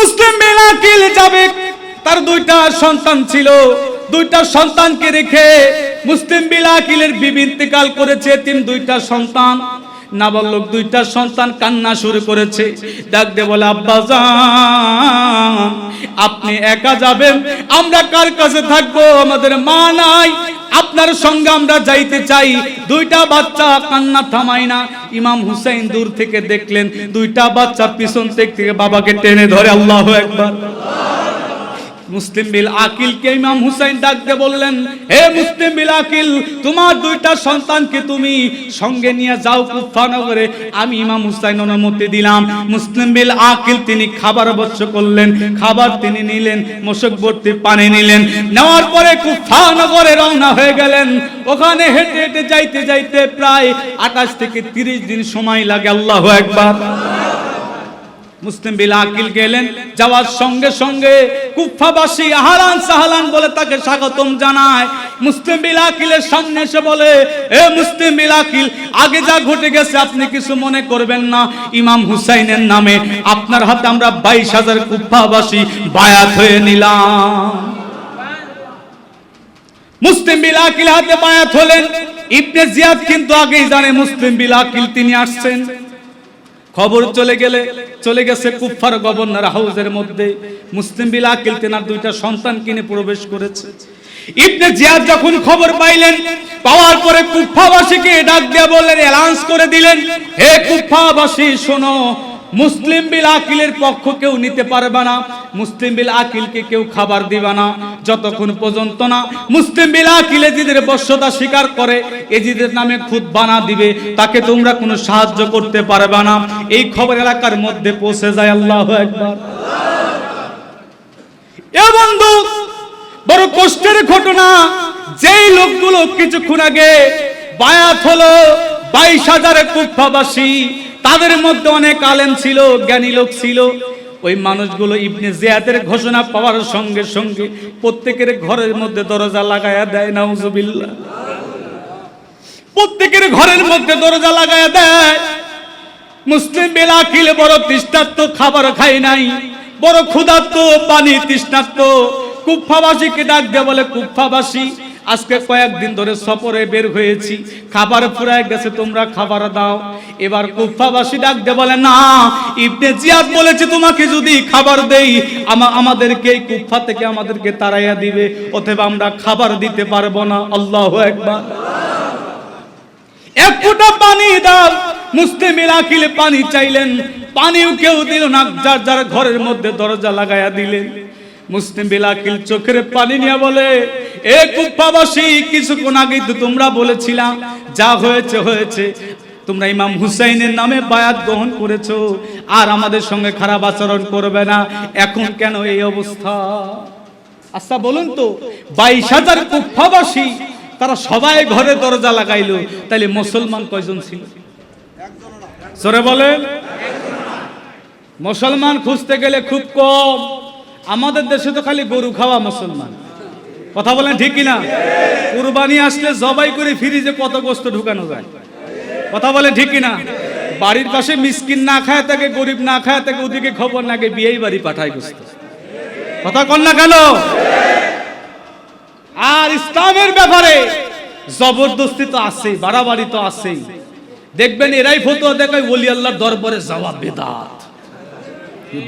মুসলিম বেলাকিল যাবে? তার দুইটা সন্তান ছিল। দুইটা সন্তানকে রেখে মুসলিম বিলাকিলের বিবি ইন্তেকাল করেছে। তিন দুইটা সন্তান, নাবালক দুইটা সন্তান কান্না শুরু করেছে। ডাক দে বলে, আব্বা যান আপনি একা যাবেন, আমরা কার কাছে থাকব? আমাদের মা নাই, আপনার সঙ্গে আমরা যাইতে চাই। দুইটা বাচ্চা কান্না থামাই না। ইমাম হুসাইন দূর থেকে দেখলেন, দুইটা বাচ্চা পিছন থেকে বাবাকে টেনে ধরে, আল্লাহ একবার মুসলিম বিল আকিলকে ইমাম হুসাইন ডাকতে বললেন, হে মুসলিম বিল আকিল, তোমার দুইটা সন্তানকে তুমি সঙ্গে নিয়ে যাও কুফা নগরে আমি ইমাম হুসাইন অনুমতি দিলাম। মুসলিম বিল আকিল তিনি খাবার অবশ্য করলেন, খাবার তিনি নিলেন, মশক ভর্তি পানি নিলেন। নেওয়ার পরে কুফা নগরে রওনা হয়ে গেলেন। ওখানে হেঁটে হেঁটে যাইতে যাইতে প্রায় আটাশ থেকে তিরিশ দিন সময় লাগে, আল্লাহ একবার মুসলিম বিল আকিল গেলেন, যাওয়ার সঙ্গে সঙ্গে কুফাবাসী আহালান সাহালান বলে তাকে স্বাগতম জানায়। মুসলিম বিল আকিলের সামনে এসে বলে, এ মুসলিম বিল আকিল, আগে যা ঘটে গেছে আপনি কিছু মনে করবেন না। ইমাম হুসাইনের নামে আপনার হাতে আমরা বাইশ হাজার কুফাবাসী বায়াত হয়ে নিলাম। মুসলিম বিল আকিল হাতে বায়াত হলেন। ইবনে জিয়াদ কিন্তু আগেই জানে মুসলিম বিল আকিল তিনি আসছেন। খবর চলে গেলে, চলে গেছে কুফফার গভর্নর হাউসের মধ্যে। মুসলিম বিল আকিল দুইটা সন্তান কিনে প্রবেশ করেছে। ইবনে জিয়াদ যখন খবর পাইলেন, পাওয়ার পরে কুফফাবাসীকে ডাক দিয়া বললেন, অ্যালাউন্স করে দিলেন, হে কুফফাবাসী, শোনো মুসলিম বিল আকিলের পক্ষ কেউ নিতে পারবে না। মুসলিম বিল আকিলকে কেউ খাবার দিবে না। যতক্ষণ পর্যন্ত না মুসলিম বিল আকিল এজিদের বশ্যতা স্বীকার করে, এজিদের নামে খুদ বানা দিবে, তাকে তোমরা কোনো সাহায্য করতে পারবে না। এই খবর এলাকার মধ্যে পৌঁছে যায় আল্লাহ একবার এ বন্ধু, বড় কষ্টের ঘটনা। যেই লোকগুলো কিছুক্ষণ আগে বায়াত হলো বাইশ হাজার কুফাবাসী তাদের মধ্যে অনেক আলেম ছিল, জ্ঞানী লোক ছিল। ওই মানুষগুলো ইবনে জিয়াদের ঘোষণা পাওয়ার সঙ্গে সঙ্গে প্রত্যেকের ঘরের মধ্যে দরজা লাগায়া দেয়, নাউজুবিল্লাহ। প্রত্যেকের ঘরের মধ্যে দরজা লাগায়া দেয়। মুসলিম বেলাকিল বড় তৃষ্ণার্ত, খাবার খাই নাই। বড় ক্ষুধার্ত, পানি তৃষ্ণার্ত। কুফাবাসীকে ডাক দিয়ে বলে কুফাবাসী আজকে কয়েকদিন ধরে সফরে বের হয়েছি, খাবার ফুরায় গেছে, তোমরা খাবার দাও। এবার কুফাবাসী ডাক দিয়ে বলে, না, ইবনে জিয়াদ বলেছে তোমাকে যদি খাবার দেই, আমা- আমাদেরকে কুফা থেকে আমাদেরকে তাড়াইয়া দিবে অথবা আমরা খাবার দিতে পারব না। আল্লাহ একবার এক ফোঁটা পানি দাও। মুসলিম ইলাকিলে পানি চাইলেন। পানিও কেউ দিল না, যার যার ঘরের মধ্যে দরজা লাগায়া দিলেন। মুসলিম বিলাকিল চোখের পানি নিয়ে বলে, এ কুপ্পাবাসী, কিছুক্ষণ আগে তো তোমরা বলেছিলাম যা হয়েছে হয়েছে। তোমরা ইমাম হুসাইনের নামে বায়াত গ্রহণ করেছ, আর আমাদের সঙ্গে খারাপ আচরণ করবে না। এখন কেন এই অবস্থা? আচ্ছা বলুন তো, বাইশ হাজার কুফাবাসী তারা সবাই ঘরে দরজা লাগাইলো। তাইলে মুসলমান কয়জন ছিল? সরে বলেন। মুসলমান খুঁজতে গেলে খুব কম। আমাদের দেশে তো খালি গরু খাওয়া মুসলমান। কথা বলেন ঠিক কিনা? কুরবানি আসলে জবাই করে ফ্রিজে কত গোস্ত ঢুকানো যায়। কথা বলেন ঠিক কিনা? বাড়ির পাশে মিসকিন না খায় তাকে, গরিব না খায় তাকে, ওদিকে খবর নাকে বিয়েই বাড়ি পাঠায় গোস্ত। কথা কন না কেন? আর ইসলামের ব্যাপারে জবরদস্তি তো আছেই, বাড়াবাড়ি তো আছেই। দেখবেন এরাই ফটো দেখায়, ওলি আল্লাহর দরবারে যাওয়া বেদাত।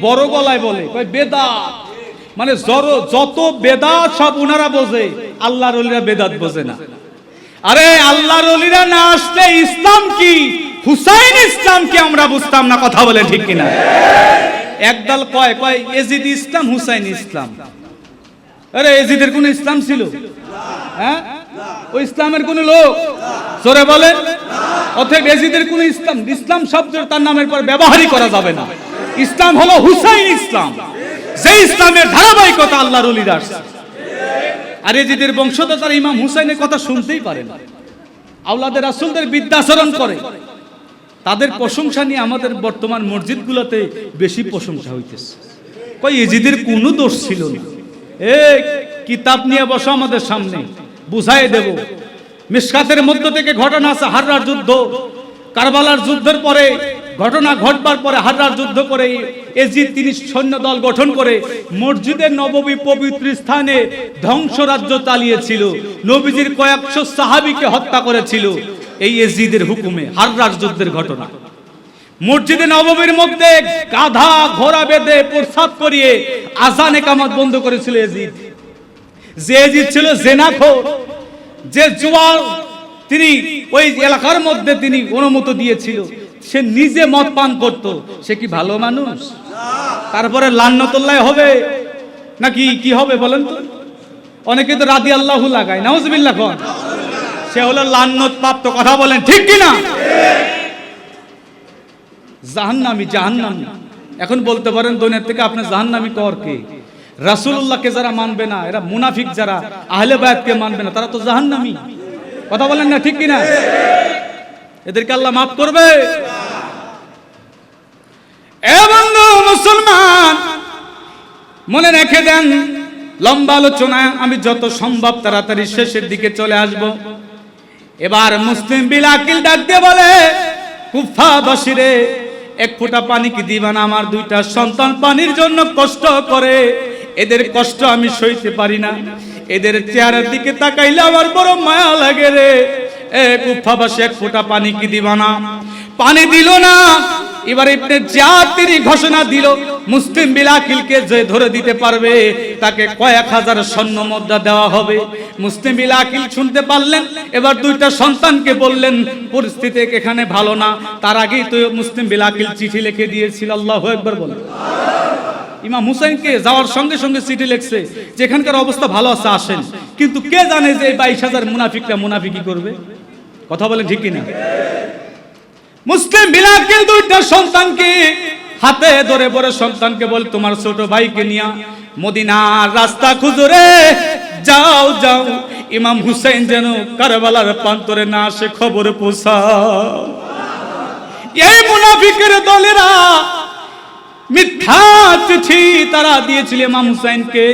বড় গলায় বলে বেদাত। মানে যত বেদাত সব উনারা বোঝে, আল্লাহর অলিরা বেদাত বোঝে না। আরে, আল্লাহর অলিরা না আসলে ইসলাম কি? হুসাইন ইসলাম কি আমরা বুঝতাম না, কথা বলে ঠিক কিনা? একদল কয় কয়, এজিদ ইসলাম, হুসাইন ইসলাম। আরে, এজিদের কোন ইসলাম ছিল? হ্যাঁ? ওই ইসলামের কোন লোক? জোরে বলেন। অতএব এজিদের কোন ইসলাম ইসলাম শব্দ তার নামের পর ব্যবহারই করা যাবে না। ইসলাম হলো হুসাইন ইসলাম। যে ইসলামের ধারাবাহিকতা আল্লাহর অলির আর এজিদের বংশধর তার ইমাম হুসাইনের কথা শুনতেই পারে না। আওলাদের রাসূলদের বিদ্যাচরণ করে। তাদের প্রশংসা নিয়ে আমাদের বর্তমান মসজিদগুলোতে বেশি প্রশংসা হইতেছে। কই, এজিদের কোনো দোষ ছিল না। এ, কিতাব নিয়ে বসো আমাদের সামনে। বুঝাই দেব। মিসকাতের মধ্য থেকে ঘটনা আছে হাররার যুদ্ধ। কারবালার যুদ্ধের পরে ঘটনা ঘটবার পরে হাজার যুদ্ধ করে এজিদ তিনি সৈন্য দল গঠন করে মসজিদের নববী পবিত্র স্থানে ধ্বংস রাজ্য চালিয়েছিল। নবীজির কয়েকশো সাহাবিকে হত্যা করেছিল এই এজিদের হুকুমে হাররার যুদ্ধের ঘটনা। মসজিদে নববীর মধ্যে গাধা ঘোড়া বেঁধে প্রসাদ করিয়ে আজান একামত বন্ধ করেছিল এজিদ যে এজিদ ছিল জেনাখোর, যে জুয়ার তিনি ওই এলাকার মধ্যে তিনি অনুমতি দিয়েছিল। সে নিজে মদ পান করত। সে কি ভালো মানুষ? তারপরে লান্নতুল্লাহ হবে? নাকি কি হবে বলেন তো? অনেকে তো রাদি আল্লাহ লাগায়। নাউজবিল্লাহ কন। সে হলো লান্নত প্রাপ্ত কথা বলেন, ঠিক কি না জাহান্নামি জাহান্নামি। এখন বলতে পারেন দুনিয়ার থেকে আপনি জাহান্নামি কর কে? রাসূলুল্লাহকে যারা মানবে না, এরা মুনাফিক যারা, আহলে বায়াতকে মানবে না, তারা তো জাহান্নামি। কথা বলেন না, ঠিক কি না এদেরকে আল্লাহ মাফ করবে। মুসলমান, মনে রেখে দেন, লম্বা আলোচনা, আমি যত সম্ভব তাড়াতাড়ি শেষের দিকে চলে আসব। এবার মুসলিম বিলাকিল ডাক দিয়ে বলে, কুফা বসিরে, এক ফোঁটা পানি কি দিবা না আমার দুইটা সন্তান? পানির জন্য কষ্ট করে, এদের কষ্ট আমি সইতে পারি না। এদের চেহারার দিকে তাকাইলে আমার বড় মায়া লাগে রে। এ কুফাবাসী এক ফোঁটা পানি কি দিবা না? পানি দিল না। এবার ইবনে জিয়াদ তিনি ঘোষণা দিল, মুসলিম বিলাকিলকে যে ধরে দিতে পারবে, তাকে কয়েক হাজার স্বর্ণ মুদ্রা দেওয়া হবে। মুসলিম বিলাকিল শুনতে পারলেন, এবার দুইটা সন্তানকে বললেন, পরিস্থিতি এখানে ভালো না। তার আগেই তো মুসলিম বিলাকিল চিঠি লিখে দিয়েছিল, আল্লাহু একবার বলেন ইমাম হুসাইনকে যাওয়ার সঙ্গে সঙ্গে চিঠি লিখছে, যেখানকার অবস্থা ভালো আছে, আসেন। কিন্তু কে জানে যে বাইশ হাজার মুনাফিকরা মুনাফিকি করবে? কথা বলেন ঠিক কিনা? মুসলিম বিলাকিল দুইটা সন্তানকে হাতে ধরে বড় সন্তানকে বল, তোমার ছোট ভাইকে নিয়া মদিনার রাস্তা খুঁজরে, যাও যাও, ইমাম হুসাইন যেন কারবালার প্রান্তরে না আসে খবর পোষাও এই মুনাফিকের দলেরা মিথ্যা চিঠি তারা দিয়েছিল ইমাম হুসাইনকে।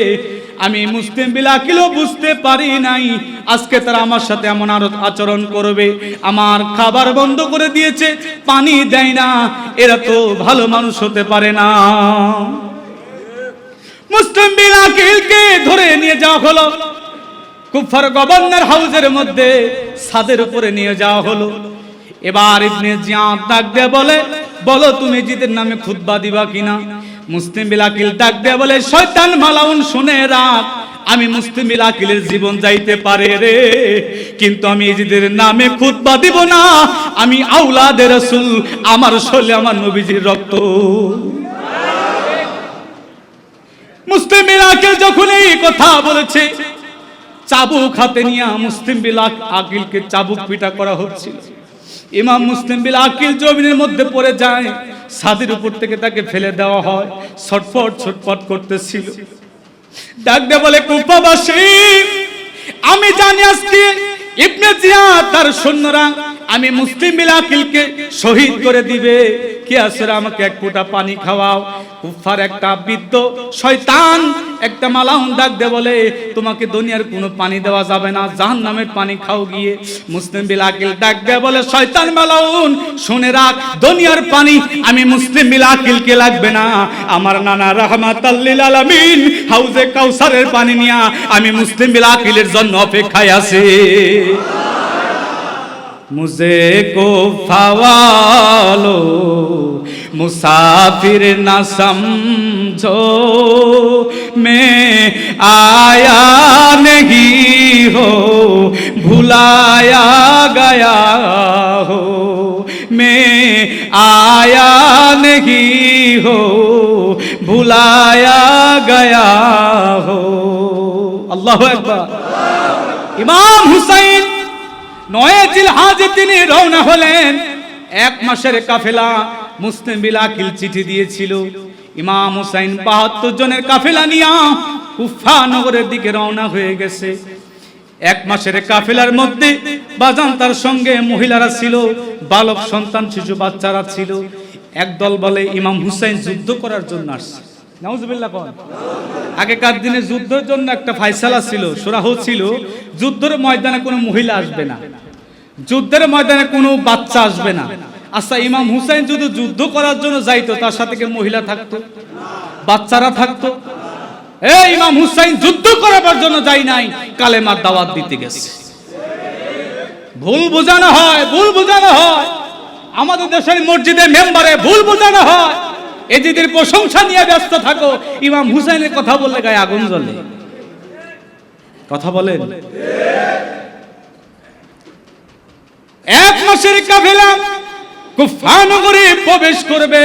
আমি মুসলিম বিলাকিলও বুঝতে পারি নাই। আজকে তারা আমার সাথে এমন আরও আচরণ করবে। আমার খাবার বন্ধ করে দিয়েছে, পানি দেয় না। এরা তো ভালো মানুষ হতে পারে না। মুসলিম বিলাকিলকে ধরে নিয়ে যাওয়া হলো। কুফার গভর্নর হাউসের মধ্যে ছাদের উপরে নিয়ে যাওয়া হলো। এবার ইবনে জিয়াদ ডাক দিয়ে বলে, বলো তুমি জিদের নামে খুতবা দিবা কিনা? মুসলিম বিলাকিল ডাক দিয়ে বলে, শয়তান মালাউন শুনে রাখ, আমি মুসলিম বিলাকিলের জীবন যাইতে পারে রে। কিন্তু আমি ইজিদের নামে খুতবা দিব না, আমি আউলাদের রাসূল, আমার শরীরে আমার নবীজির রক্ত। মুসলিম বিলাকিল যখন এই কথা বলেছে, চাবুক হাতে নিয়ে মুসলিম বিলাক আকিলকে চাবুক পিটা করা হচ্ছিল। ইমাম মুসলিম বিল আকিল জমিনের মধ্যে পড়ে যায় ছাদের উপর থেকে তাকে ফেলে দেওয়া হয়। ছটফট ছটফট করতেছিল। ডাক দিয়ে বলে কুপাবাসী আমি জানি আজকে ইবনে জিয়াদ তার সৈন্যরা, আমি মুসলিম মিলাকিলকে শহীদ করে দিবে। কে আসলে আমাকে এক ফোঁটা পানি খাওয়াও? কুফার একটা বৃদ্ধ শয়তান একটা মালাউন ডাক দে বলে, তোমাকে দুনিয়ার কোনো পানি দেওয়া যাবে না জাহান নামের পানি খাও গিয়ে। মুসলিম বিলাকিল ডাক দে বলে, শয়তান মালাউন শুনে রাখ, দুনিয়ার পানি আমি মুসলিম বিলাকিলকে লাগবে না। আমার নানা রহমাত আলামিন হাউজে কাউসারের পানি নিয়া আমি মুসলিম বিলাকিলের জন্য অপেক্ষায় আছি। मुझे को फवालो, मुसाफिर न समझो। मैं आया नहीं हो, भुलाया गया हो। मैं आया नहीं हो, भुलाया गया हो। अल्लाह इमाम हुसैन নয় জিলহাজে তিনি রওনা হলেন। এক মাসের কাফেলা মুসলিম বিলাকিল চিঠি দিয়েছিল। ইমাম হুসাইন বাহাত্তর জনের কাফেলা নিয়া কুফা নগরের দিকে রওনা হয়ে গেছে। এক মাসের কাফেলার মধ্যে বাজান তার সঙ্গে মহিলারা ছিল, বালক সন্তান, শিশু, বাচ্চারা ছিল। একদল বলে ইমাম হুসাইন যুদ্ধ করার জন্য আসছে। আগেকার দিনে যুদ্ধের জন্য একটা ফাইসালা ছিল, সুরাহ ছিল, যুদ্ধের ময়দানে কোনো মহিলা আসবে না। যুদ্ধের ময়দানে কোনো বাচ্চা আসবে না। আচ্ছা ইমাম হুসাইন যদি যুদ্ধ করার জন্য যাইতো, তার সাথে কি মহিলা থাকতো? বাচ্চারা থাকতো? এই ইমাম হুসাইন যুদ্ধ করার জন্য যাই নাই, কালেমার দাওয়াত দিতে গেছে। ভুল বোঝানো হয়, ভুল বোঝানো হয়। আমাদের দেশের মসজিদের মেম্বারে ভুল বোঝানো হয়। এজিদের প্রশংসা নিয়ে ব্যস্ত থাকো। ইমাম হুসাইনের কথা বললে গায়ে আগুন জ্বলে। কথা বলেন? এক মাসের কাফেলা কুফা নগরে প্রবেশ করবে।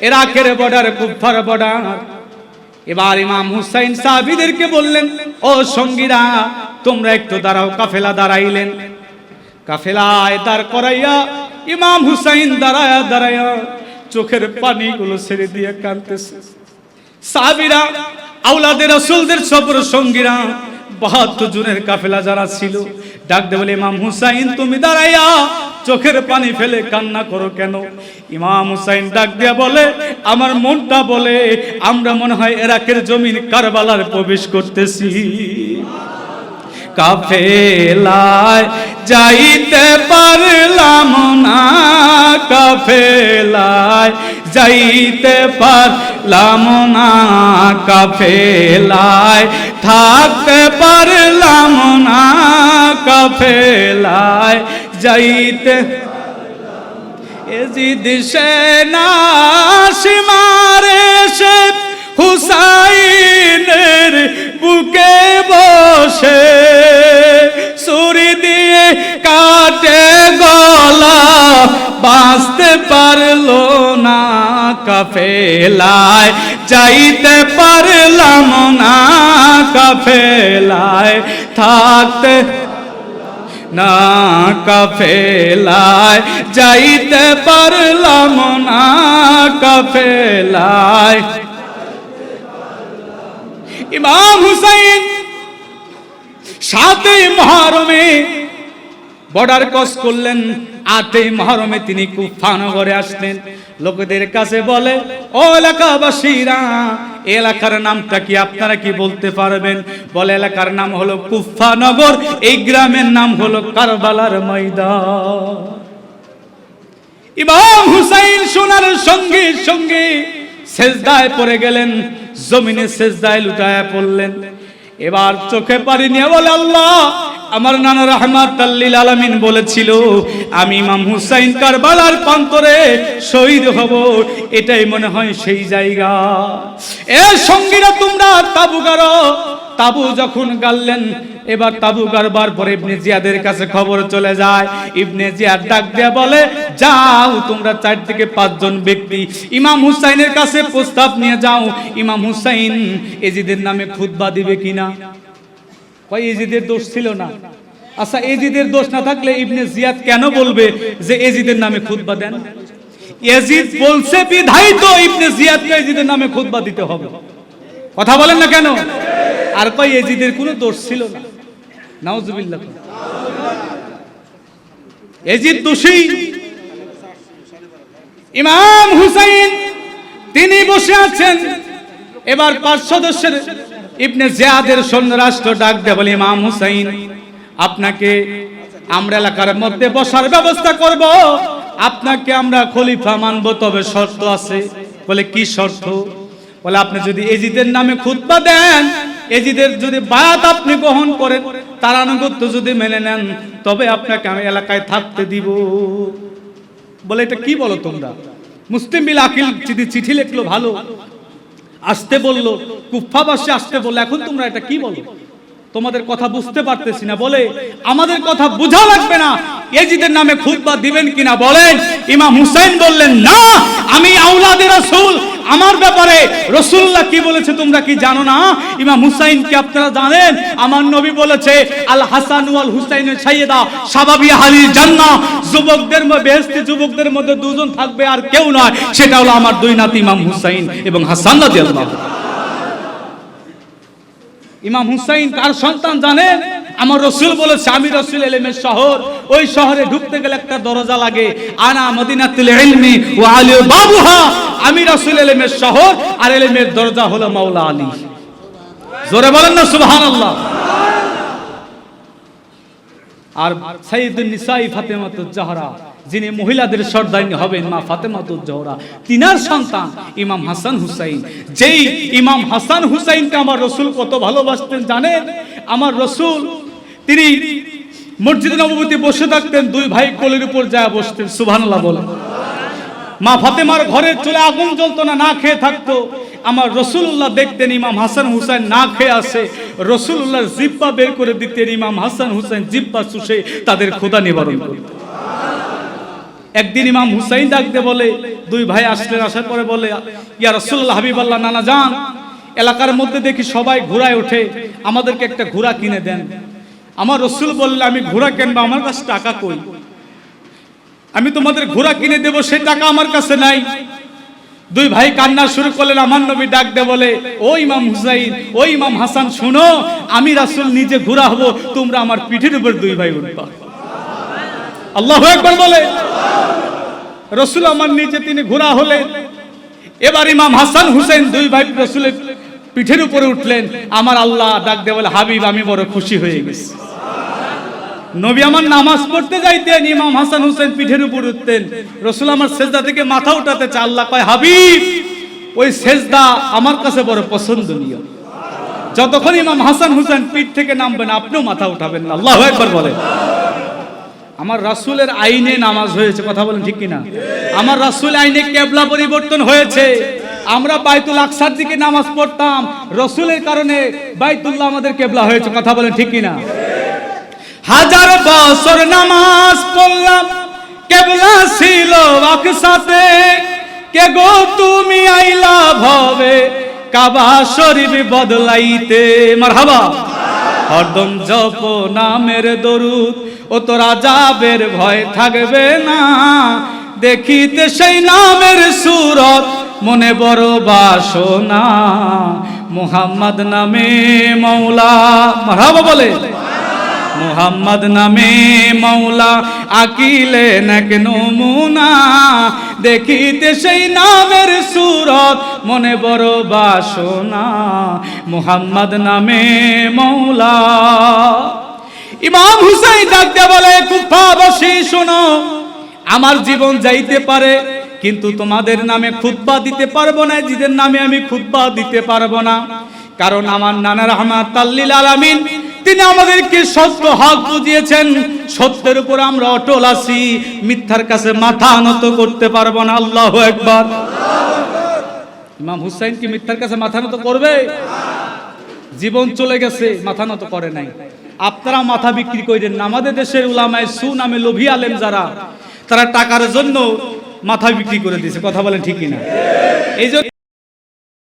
ইরাকের বর্ডার কুফার বর্ডার। এবার ইমাম হুসাইন সাহাবীদেরকে বললেন, ও সঙ্গীরা, তোমরা একটু দাঁড়াও, কাফেলা দাঁড়াইলেন। কাফেলায় দাঁড় করাইয়া ইমাম হুসাইন দাঁড়ায়া দাঁড়ায়া চোখের পানিগুলো ছেড়ে দিয়ে কাঁদতেছে। সাহাবীরা আউলাদের রাসূলদের সবর সঙ্গীরা, বাহাত্তর জনের কাফেলা যারা ছিল, ডাক দে বলে, ইমাম হুসাইন, তুমি দাঁড়াইয়া চোখের পানি ফেলে কান্না করো কেন? ইমাম হুসাইন ডাক দিয়া বলে, আমার মনটা বলে, আমরা মনে হয় এরাকের জমিন কারবালার প্রবেশ করতেছি। কাফেলায় যাইতে পারলাম না, কাফেলায় যাইতে পারলাম না, কাফেলায় থাকতে পারলাম না, কাফেলায় যাইতে এজিদ সেনা সীমারে সে হুসাইনের বুকে বসে সুরি দিয়ে কাটে গলা, বাঁচতে পারল না কাফেলায় চাইতে পারলাম না কাফেলায়, থাকতে না কাফেলায়, যাইতে পারলাম না কাফেলায়। ইমাম হুসাইন সাতই মহরমে বর্ডার ক্রস করলেন আটই মহরমে তিনি কুফানগরে আসলেন। লোকদের কাছে বলে, ও এলাকাবাসীরা, এলাকার নামটা কি আপনারা কি বলতে পারবেন? বলে, এলাকার নাম হলো কুফানগর এই গ্রামের নাম হলো কারবালার ময়দান। ইমাম হুসাইন সোনার সঙ্গে সঙ্গে সেজদায় পড়ে গেলেন। জমিনে সেজদায় লুটায়া পড়লেন। এবার চোখে পারিনি নিয়ে বলে, আল্লাহ, আমার নানা রহমাত তাল্লিল আলামিন বলেছিল, আমি ইমাম হুসাইন কারবালার পান্তরে শহীদ হব। এটাই মনে হয় সেই জায়গা। এ সঙ্গীরা তোমরা তাবু গারো। তাবু যখন গাললেন এবার তাবু গারবার পরে ইবনে জিয়াদের কাছে খবর চলে যায়। ইবনে জিয়াদ ডাক দিয়ে বলে, যাও, তোমরা চার থেকে পাঁচজন ব্যক্তি ইমাম হুসাইনের কাছে প্রস্তাব নিয়ে যাও। ইমাম হুসাইন এজিদের নামে খুতবা দিবে কিনা? কয়, এজিদের দোষ ছিল না। আচ্ছা এজিদের দোষ না থাকলে ইবনে জিয়াদ কেন বলবে যে এজিদের নামে খুতবা দেন? এজিদ বলছে বিধাই তো ইবনে জিয়াদকে এজিদের নামে খুতবা দিতে হবে। কথা বলেন না কেন? আর কয়, এজিদের কোনো দোষ ছিল না। ইমাম হুসাইন, তিনি বসে আছেন। এবার পাঁচ সদস্যের ইবনে জিয়াদের সৈন্য রাষ্ট্র ডাক দেয়, বলে, ইমাম হুসাইন, আপনাকে আমরা এলাকার মধ্যে বসার ব্যবস্থা করব। আপনাকে আমরা খলিফা মানব, তবে শর্ত আছে। বলে, কি শর্ত? বলে, আপনি যদি এজিদের নামে খুতবা দেন এজিদের যদি বায়াত আপনি গ্রহণ করেন, তার আনুগত্য যদি মেনে নেন, তবে আপনাকে আমি এলাকায় থাকতে দিব। বলে এটা কি বলো তোমরা? মুসলিম বিল আকিল যদি চিঠি লিখলো ভালো, আসতে বলল কুফাবাসী আসতে বলল, এখন তোমরা এটা কি বলো? তোমাদের কথা বুঝতে পারতেছি না। বলে, আমাদের কথা বোঝা লাগবে না। এজিদের নামে খুতবা দিবেন কিনা? বলেন ইমাম হুসাইন বললেন, না, আমি আউলাদের রাসূল। আমার ব্যাপারে রসুল্লাহ কি বলেছে তোমরা কি জানো না? ইমাম হুসাইন কি আপনারা জানেন? আমার নবী বলেছে, আল হাসান ওয়াল হুসাইনের সাইয়েদা সাবাবি হালির জান্নাহ। যুবকদের মধ্যে বেহেশতি যুবকদের মধ্যে দুজন থাকবে আর কেউ নয়। সেটা হলো আমার দুই নাতি ইমাম হুসাইন এবং হাসান রাদিয়াল্লাহু ইমাম হুসাইন কার সন্তান জানেন আমার রসুল বলেছে, আমি রসুল এলেমের শহর। ওই শহরে ঢুকতে গেলে একটা দরজা লাগে। আনা মদিনাতুল ইলমি ওয়া আলী বাবুহা। আমি রসুল এলেমের শহর আর এলেমের দরজা হলো মাওলা আলী। জোরে বলেন না, সুবহানাল্লাহ। আর সাইয়্যিদুন নিসাই ফাতেমাতুজ জাহরা। যিনি মহিলাদের সর্দাইনি হবেন মা ফাতেমাতুজ জহরা। তিনার সন্তান ইমাম হাসান হুসাইন। যেই ইমাম হাসান হুসাইনকে আমার রসুল কত ভালোবাসতেন জানেন? আমার রসুল, তিনি মসজিদ নববতী বসে থাকতেন, দুই ভাই কোলের উপর যায় বসতেন, সুবহানাল্লাহ বলে মা ফাতেমার ঘরের চলে আগুন জ্বলতো না না খেয়ে থাকতো। আমার রসুল্লাহ দেখতেন ইমাম হাসান হুসাইন না খেয়ে আসে রসুল্লাহ জিব্বা বের করে দিতেন ইমাম হাসান হুসাইন জিব্বা চুষে তাদের খোদা নিবারণ করতেন। একদিন ইমাম হুসাইন ডাকতে বলে, দুই ভাই আসলেন, আসার পরে বলে, ইয়া রসুল্লাহ হাবিবাল্লাহ, নানা যান এলাকার মধ্যে দেখি সবাই ঘোড়ায় ওঠে, আমাদেরকে একটা ঘোড়া কিনে দেন। আমার রসুল বললে, আমি ঘোড়া কিনবো, আমার কাছে টাকা কই? আমি তোমাদের ঘোড়া কিনে দেবো সেই টাকা আমার কাছে নাই। দুই ভাই কান্না শুরু করলেন, আমার নবী ডাক দে বলে, ও ইমাম হুসাইন, ও ইমাম হাসান, শুনো, আমি রাসূল নিজে ঘোড়া হব, তোমরা আমার পিঠের উপর দুই ভাই উঠবা। আল্লাহ একবার বলে। রসুল আমার নিচে তিনি ঘোরা হলেন। এবার ইমাম হাসান হুসেন দুই ভাই রসুলের পিঠের উপরে উঠলেন। আমার আল্লাহ ডাক দে বলে, হাবিব, আমি বড় খুশি হয়ে গেছি। নবী আমার নামাজ পড়তে যাইতেন, ইমাম হাসান হুসেন পিঠের উপর উঠতেন। রসুল আমার সেজদা থেকে মাথা উঠাতে চা আল্লাহ কয়, হাবিব, ওই সেজদা আমার কাছে বড় পছন্দনীয়। যতক্ষণ ইমাম হাসান হুসেন পিঠ থেকে নামবেন, আপনিও মাথা উঠাবেন আল্লাহ একবার বলেন আমার রাসূলের আইনে নামাজ হয়েছে, কথা বলেন ঠিক কিনা? আমার রাসূল আইনে কেবলা পরিবর্তন হয়েছে। আমরা বাইতুল আকসার দিকে নামাজ পড়তাম। রসুলের কারণে বাইতুল্লাহ আমাদের কেবলা হয়েছে, কথা বলেন ঠিক কিনা? হাজার বছর নামাজ পড়লাম, কেবলা ছিল আকসাতে। কে গো তুমি আইলা ভবে কাবা শরীফ বদলাইতে। মারহাবা। হরদম জপ নামের দরুদ ও তো রাজাবের ভয় থাকবে না। দেখিতে সেই নামের সুরত, মনে বড় বাসনা। মুহাম্মদ নামে মৌলা মারহাবা বলে। মুহাম্মদ নামে মৌলা আকিলে নমুনা। দেখিতে সেই নামের সুরত, মনে বড় বাসনা। মুহাম্মদ নামে মৌলা ইমাম হুসাইন ডাকতে বলে কুফাবাসী শোনো, আমার জীবন যাইতে পারে, কিন্তু তোমাদের নামে খুতবা দিতে পারব না জিদের নামে আমি খুতবা দিতে পারব না। কারণ আমার নানা রহমাত তাল্লিল আলামিন, তিনি আমাদেরকে সত্য হক বুঝিয়েছেন। সত্যের উপর আমরা অটল আছি, মিথ্যার কাছে মাথা নত করতে পারব না। আল্লাহ একবার ইমাম হুসাইন কি মিথ্যার কাছে মাথা নত করবে? জীবন চলে গেছে, মাথা নত করে নাই। আপনারা মাথা বিক্রি করেন আমাদের দেশের উলামায় সু নামে লোভী আলেম যারা, তারা টাকার জন্য মাথা বিক্রি করে দিয়েছে। কথা বলেন ঠিকই না এই